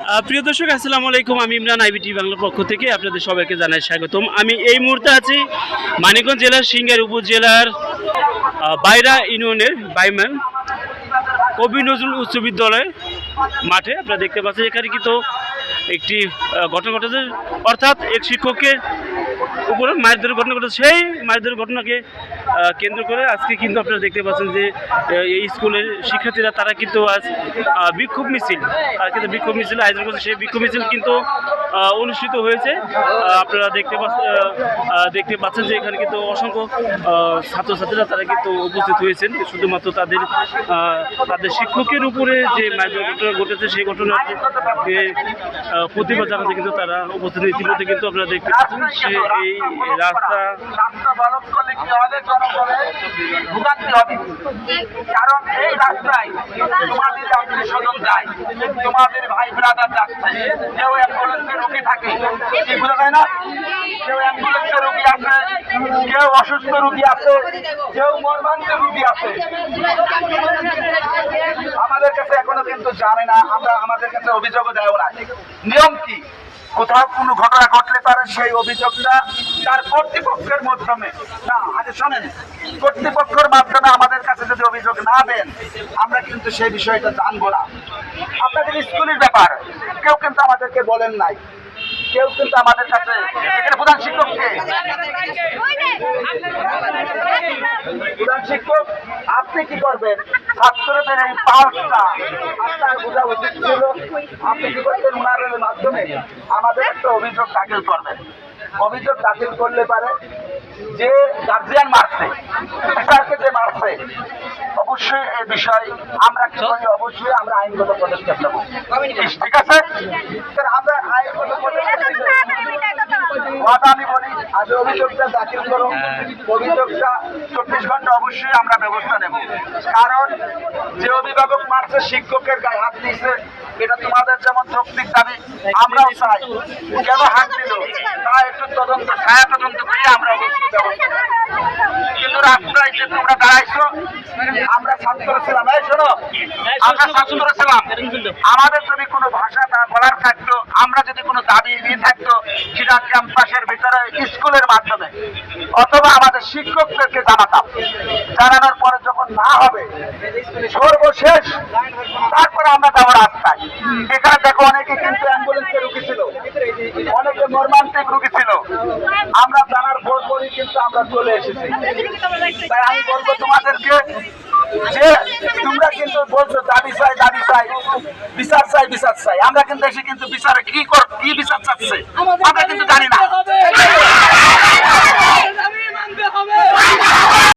প্রিয় দর্শক, আসসালামু আলাইকুম। আমি ইমরান আইবিটি বাংলার পক্ষ থেকে আপনাদের সবাইকে জানাই স্বাগতম। আমি এই মুহূর্তে আছি মানিকগঞ্জ জেলার সিঙ্গার উপজেলার বাইরা ইউনিয়নের বাইম্যান কবি নজরুল উচ্চ বিদ্যালয় মাঠে। আপনারা দেখতে পাচ্ছেন, এখানে কিন্তু একটি ঘটনা ঘটেছে। অর্থাৎ এক শিক্ষককে উপরে মারধরের ঘটনা ঘটেছে। সেই মারধরের ঘটনাকে কেন্দ্র করে আজকে কিন্তু আপনারা দেখতে পাচ্ছেন যে এই স্কুলের শিক্ষার্থীরা তারা কিন্তু আজ বিক্ষোভ মিছিল তারা কিন্তু বিক্ষোভ মিছিল আয়োজন করছে। সেই বিক্ষোভ মিছিল কিন্তু অনুষ্ঠিত হয়েছে। আপনারা দেখতে দেখতে পাচ্ছেন যে এখানে কিন্তু অসংখ্য ছাত্রছাত্রীরা তারা কিন্তু উপস্থিত হয়েছেন। শুধুমাত্র তাদের তাদের শিক্ষকের উপরে যে ঘটনা ঘটেছে সেই আহ, প্রতিবাদ জানাতে কিন্তু তারা উপস্থিত ইতিমধ্যে কিন্তু আপনারা দেখতে পাচ্ছেন সে এই রাস্তা রাস্তা কারণ এই রাস্তায় তোমাদের আত্মীয় স্বজন যায়, তোমাদের ভাই ব্রাদার যাচ্ছে কেউ অ্যাম্বুলেন্সে রোগী থাকে এগুলো হয় না? কেউ অ্যাম্বুলেন্সে রোগী আছে, কেউ অসুস্থ রোগী আছে, কেউ মর্মান্তের রোগী আছে। আমাদের কাছে এখনও কিন্তু জানে না, আমরা আমাদের কাছে অভিযোগও দেয় না। নিয়ম কি? কোথাও কোনো ঘটনা ঘটলে পারে সেই অভিযোগটা তার কর্তৃপক্ষের মাধ্যমে। না, আগে শোনেন, কর্তৃপক্ষের মাধ্যমে আমাদের কাছে যদি অভিযোগ না দেন, আমরা কিন্তু সেই বিষয়টা জানব না। আপনাদের স্কুলের ব্যাপার, কেউ কিন্তু আমাদেরকে বলেন নাই। কেউ কিন্তু আমাদের কাছে, এখানে প্রধান শিক্ষককে প্রধান শিক্ষক, আপনি কি করবেন? ছাত্রদের এই পাল্টা আপনার বোঝা উচিত ছিল। আপনি কি করবেন? ওনার মাধ্যমে আমাদের একটা অভিযোগ দাখিল করবেন। অভিযোগ দাখিল করলে পারে যে গার্জিয়ান মারছে টিচারকে যে মারছে, অবশ্যই এই বিষয় আমরা কি অবশ্যই আমরা আইনগত পদক্ষেপ নেব। ঠিক আছে স্যার, আমরা আইনগত পদক্ষেপ নিব। ঘণ্টা অবশ্যই আমরা যে অভিভাবক মারছে, শিক্ষকের হাত দিয়েছে, এটা তোমাদের যেমন যৌক্তিক দাবি, আমরাও চাই। কেন তা একটু তদন্ত, ছায়া তদন্ত করে আমরা অবশ্যই ব্যবস্থা কিন্তু রাস্তায় যে তোমরা দাঁড়াইছো, আমরা ছাত্র ছিলাম আমাদের যদি কোনো ভাষা না বলার থাকতো, আমরা যদি কোনো দাবি নিয়ে থাকতো, সেটা ক্যাম্পাসের ভিতরে, স্কুলের মাধ্যমে, অথবা আমাদের শিক্ষকদেরকে জানাতাম। জানানোর পরে যখন না হবে, সর্বশেষ, তারপরে আমরা যাব রাস্তায়। এখানে দেখো অনেকে কিন্তু অ্যাম্বুলেন্সে রুগী ছিল। অনেকে মর্মান্তিক রুগী ছিল। আমরা জানার পর পরই কিন্তু আমরা চলে এসেছি। তাই আমি বলব তোমাদেরকে যে তোমরা কিন্তু বলছো দাবি চাই দাবি চাই, বিচার চাই বিচার চাই। আমরা কিন্তু এসে কিন্তু বিচারে কি কর কি বিচার চাচ্ছে? আমরা কিন্তু জানি না।